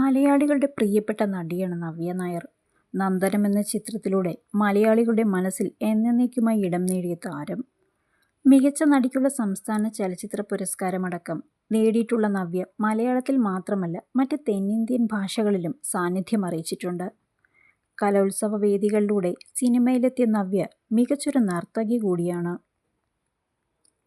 മലയാളികളുടെ പ്രിയപ്പെട്ട നടിയാണ് നവ്യ നായർ. നന്ദനം എന്ന ചിത്രത്തിലൂടെ മലയാളികളുടെ മനസ്സിൽ എന്നേക്കുമായി ഇടം നേടിയ താരം. മികച്ച നടിക്കുള്ള സംസ്ഥാന ചലച്ചിത്ര പുരസ്കാരമടക്കം നേടിയിട്ടുള്ള നവ്യ മലയാളത്തിൽ മാത്രമല്ല മറ്റ് തെന്നിന്ത്യൻ ഭാഷകളിലും സാന്നിധ്യം അറിയിച്ചിട്ടുണ്ട്. കലോത്സവ വേദികളിലൂടെ സിനിമയിലെത്തിയ നവ്യ മികച്ചൊരു നർത്തകി കൂടിയാണ്.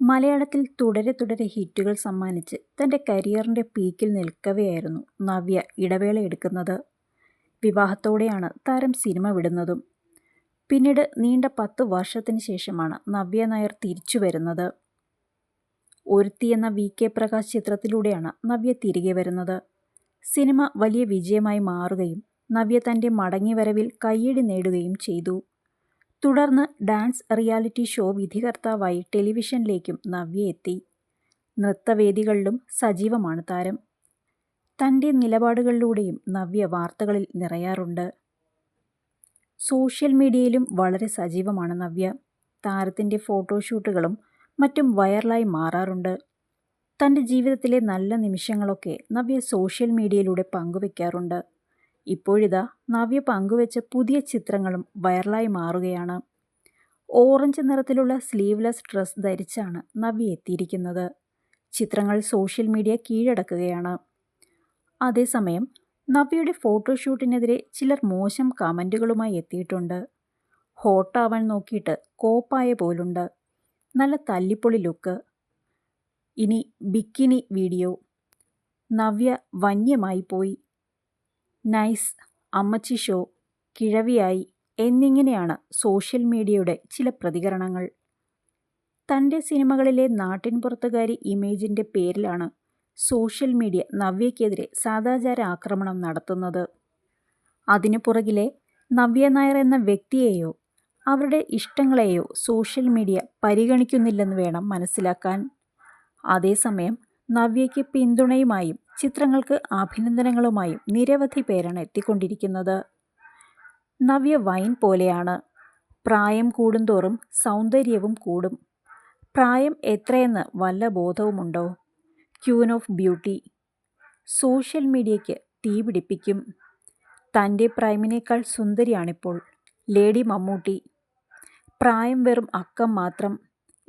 മലയാളത്തിൽ തുടരെ തുടരെ ഹിറ്റുകൾ സമ്മാനിച്ച് തന്റെ കരിയറിന്റെ പീക്കിൽ നിൽക്കവെയായിരുന്നു നവ്യ ഇടവേള എടുക്കുന്നത്. വിവാഹത്തോടെയാണ് താരം സിനിമ വിടുന്നതും. പിന്നീട് നീണ്ട പത്ത് വർഷത്തിന് ശേഷമാണ് നവ്യ നായർ തിരിച്ചു വരുന്നത്. ഒരുത്തി എന്ന വി കെ പ്രകാശ് ചിത്രത്തിലൂടെയാണ് നവ്യ തിരികെ വരുന്നത്. സിനിമ വലിയ വിജയമായി മാറുകയും നവ്യ തന്റെ മടങ്ങിവരവിൽ കയ്യടി നേടുകയും ചെയ്തു. തുടർന്ന് ഡാൻസ് റിയാലിറ്റി ഷോ വിധികർത്താവായി ടെലിവിഷനിലേക്കും നവ്യ എത്തി. നൃത്തവേദികളിലും സജീവമാണ് താരം. തന്റെ നിലപാടുകളിലൂടെയും നവ്യ വാർത്തകളിൽ നിറയാറുണ്ട്. സോഷ്യൽ മീഡിയയിലും വളരെ സജീവമാണ് നവ്യ. താരത്തിന്റെ ഫോട്ടോഷൂട്ടുകളും മറ്റും വൈറലായി മാറാറുണ്ട്. തന്റെ ജീവിതത്തിലെ നല്ല നിമിഷങ്ങളൊക്കെ നവ്യ സോഷ്യൽ മീഡിയയിലൂടെ പങ്കുവെക്കാറുണ്ട്. ഇപ്പോഴിതാ നവ്യ പങ്കുവെച്ച പുതിയ ചിത്രങ്ങളും വൈറലായി മാറുകയാണ്. ഓറഞ്ച് നിറത്തിലുള്ള സ്ലീവ്ലെസ് ഡ്രസ് ധരിച്ചാണ് നവ്യ എത്തിയിരിക്കുന്നത്. ചിത്രങ്ങൾ സോഷ്യൽ മീഡിയ കീഴടക്കുകയാണ്. അതേസമയം നവ്യയുടെ ഫോട്ടോഷൂട്ടിനെതിരെ ചിലർ മോശം കമന്റുകളുമായി എത്തിയിട്ടുണ്ട്. ഹോട്ടാവാൻ നോക്കിയിട്ട് കോപ്പായ പോലുണ്ട്. നല്ല തല്ലിപ്പൊളി ലുക്ക്. ഇനി ബിക്കിനി വീഡിയോ. നവ്യ വന്യമായി പോയി. നൈസ് അമ്മച്ചി ഷോ കിഴവിയായി എന്നിങ്ങനെയാണ് സോഷ്യൽ മീഡിയയുടെ ചില പ്രതികരണങ്ങൾ. തന്റെ സിനിമകളിലെ നാട്ടിൻപുറത്തുകാരി ഇമേജിന്റെ പേരിലാണ് സോഷ്യൽ മീഡിയ നവ്യയ്ക്കെതിരെ സദാചാര ആക്രമണം നടത്തുന്നത്. അതിനു പുറകിലെ നവ്യ നായർ എന്ന വ്യക്തിയെയോ അവരുടെ ഇഷ്ടങ്ങളെയോ സോഷ്യൽ മീഡിയ പരിഗണിക്കുന്നില്ലെന്ന് വേണം മനസ്സിലാക്കാൻ. അതേസമയം നവ്യയ്ക്ക് പിന്തുണയുമായും ചിത്രങ്ങൾക്ക് അഭിനന്ദനങ്ങളുമായും നിരവധി പേരാണ് എത്തിക്കൊണ്ടിരിക്കുന്നത്. നവ്യ വൈൻ പോലെയാണ്. പ്രായം കൂടുന്തോറും സൗന്ദര്യവും കൂടും. പ്രായം എത്രയെന്ന് വല്ല ബോധവുമുണ്ടോ? Queen of beauty. സോഷ്യൽ മീഡിയയ്ക്ക് തീ പിടിപ്പിക്കും. തന്റെ പ്രൈമിനേക്കാൾ സുന്ദരിയാണിപ്പോൾ. ലേഡി മമ്മൂട്ടി. പ്രായം വെറും അക്കം മാത്രം.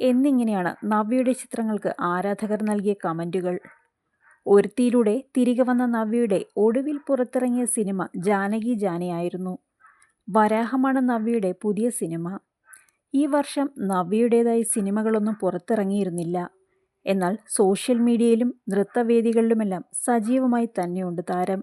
എന്നിങ്ങനെയാണ് നവ്യയുടെ ചിത്രങ്ങൾക്ക് ആരാധകർ നൽകിയ കമന്റുകൾ. ഒരുത്തിയിലൂടെ തിരികെ വന്ന നവ്യയുടെ ഒടുവിൽ പുറത്തിറങ്ങിയ സിനിമ ജാനകി ജാനയായിരുന്നു വരാഹമാണ് നവ്യയുടെ പുതിയ സിനിമ. ഈ വർഷം നവ്യയുടേതായി സിനിമകളൊന്നും പുറത്തിറങ്ങിയിരുന്നില്ല. എന്നാൽ സോഷ്യൽ മീഡിയയിലും നൃത്തവേദികളിലുമെല്ലാം സജീവമായി തന്നെയുണ്ട് താരം.